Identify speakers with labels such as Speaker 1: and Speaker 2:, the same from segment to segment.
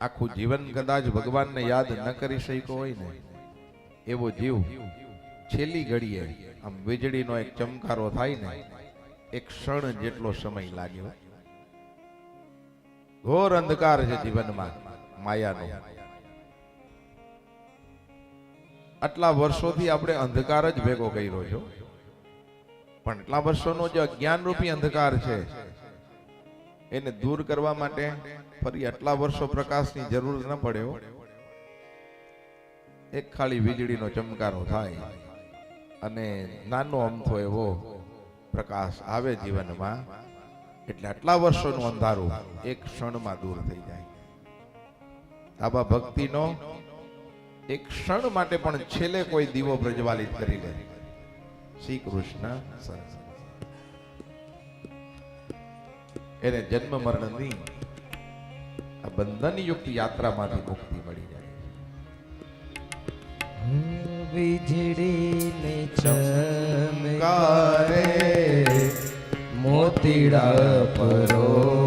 Speaker 1: આખું જીવન કદાચ ભગવાનને યાદ ન કરી શક્યો હોય ને, એવો જીવ છેલ્લી ઘડીએ આમ વીજળીનો એક ચમકારો થાય ને, એક ક્ષણ જેટલો સમય લાગ્યો. ઘોર અંધકાર છે જીવનમાં માયાનો. આટલા વર્ષોથી આપણે અંધકાર જ ભેગો કર્યો છો પણ એટલા વર્ષોનો જે અજ્ઞાન રૂપી અંધકાર છે, એને દૂર કરવા માટે ફરી આટલા વર્ષો પ્રકાશની જરૂર ન પડ્યો. એક ખાલી વીજળીનો ચમકારો થાય અને નાનો અમથો એવો પ્રકાશ આવે જીવનમાં, એટલે આટલા વર્ષોનું અંધારું એક ક્ષણમાં દૂર થઈ જાય. આવા ભક્તિનો એક ક્ષણ માટે પણ છેલ્લે કોઈ દીવો પ્રજ્વાલિત કરી લે. શ્રી કૃષ્ણ. એને જન્મ મરણની આ બંધન યુક્ત યાત્રામાંથી મુક્તિ મળી જાય
Speaker 2: વીજળીને ચમકારે મોતીડા પરોવો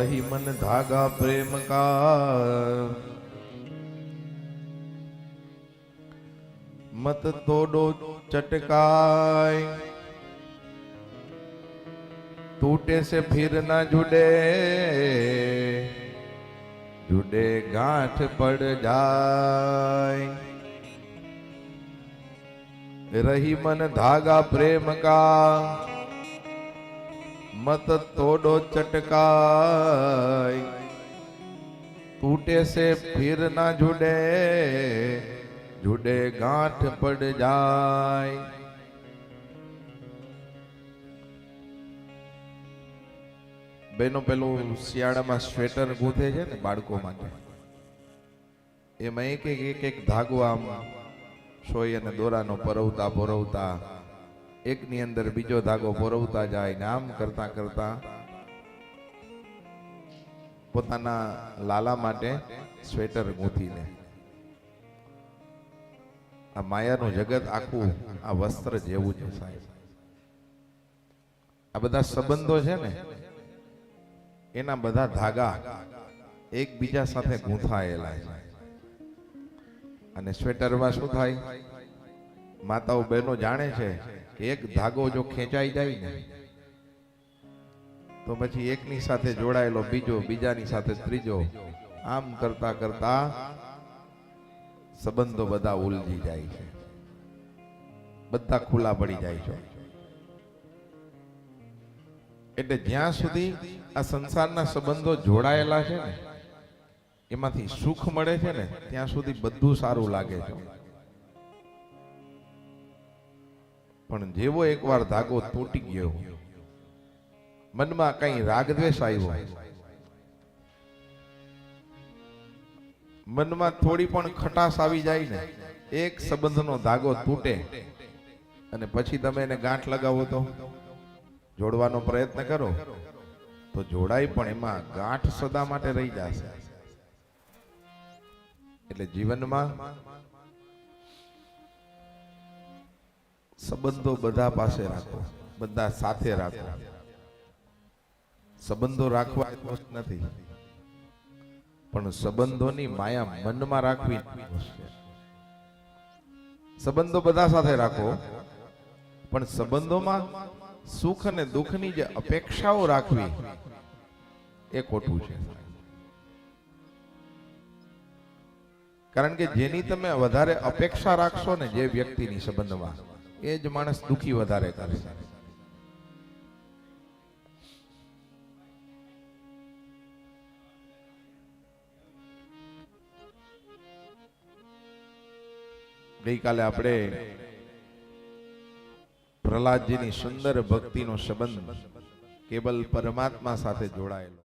Speaker 1: रही मन धागा प्रेम का। मत तोड़ो चटकाए। टूटे से फिर ना जुड़े। जुड़े गांठ पड़ जाए। रही मन धागा प्रेम का। મત તોડો ચટકાય. તૂટે સે ફીર ના જુડે જુડે ગાંઠ પડ જાય. બેનો પેલું શિયાળામાં સ્વેટર ગૂંથે છે ને બાળકો માટે. એમાં એક એક એક ધાગો આમ સોય અને દોરાનો પરવતા પરવતા એકની અંદર બીજો ધાગો ફોરવતા જાય ને કરતા કરતા પોતાના લાલા માટે સ્વેટર ગૂંથીને આ માયાનું જગત આખું આ વસ્ત્ર જેવું છે સાહેબ. આ બધા સંબંધો છે ને, એના બધા ધાગા એકબીજા સાથે ગૂંથાયેલા છે. અને સ્વેટરમાં શું થાય? માતાઓ બહેનો જાણે છે કે એક ધાગો જો ખેંચાઈ જાય ને, તો પછી એકની સાથે જોડાયેલો બીજો, બીજાની સાથે ત્રીજો, આમ કરતા કરતા સંબંધો બધા ઉલજી જાય છે. બધા ખુલ્લા પડી જાય છે. એટલે જ્યાં સુધી આ સંસારના સંબંધો જોડાયેલા છે ને, એમાંથી સુખ મળે છે ને, ત્યાં સુધી બધું સારું લાગે છે. પણ જેવો એકવાર ધાગો તૂટી ગયો, મનમાં કઈ રાગદ્વેષ આવ્યો. મનમાં થોડી પણ ખટાશ આવી જાય ને, એક સંબંધનો ધાગો તૂટે અને પછી તમે એને ગાંઠ લગાવો તો જોડવાનો પ્રયત્ન કરો, તો જોડાય પણ એમાં ગાંઠ સદા માટે રહી જશે. એટલે જીવનમાં સંબંધો બધા પાસે રાખો. બધા સાથે રાખો. સંબંધો રાખવા નથી. પણ સંબંધોની માયા મનમાં રાખવી સંબંધો બધા સાથે રાખો. પણ સંબંધોમાં સુખ અને દુઃખની જે અપેક્ષાઓ રાખવી, એ ખોટું છે. કારણ કે જેની તમે વધારે અપેક્ષા રાખશો ને જે વ્યક્તિની સંબંધમાં એ જ માણસ દુખી વધારે કરે ગઈકાલે આપણે પ્રહલાદજીની સુંદર ભક્તિનો સંબંધ કેવલ પરમાત્મા સાથે જોડાયેલો.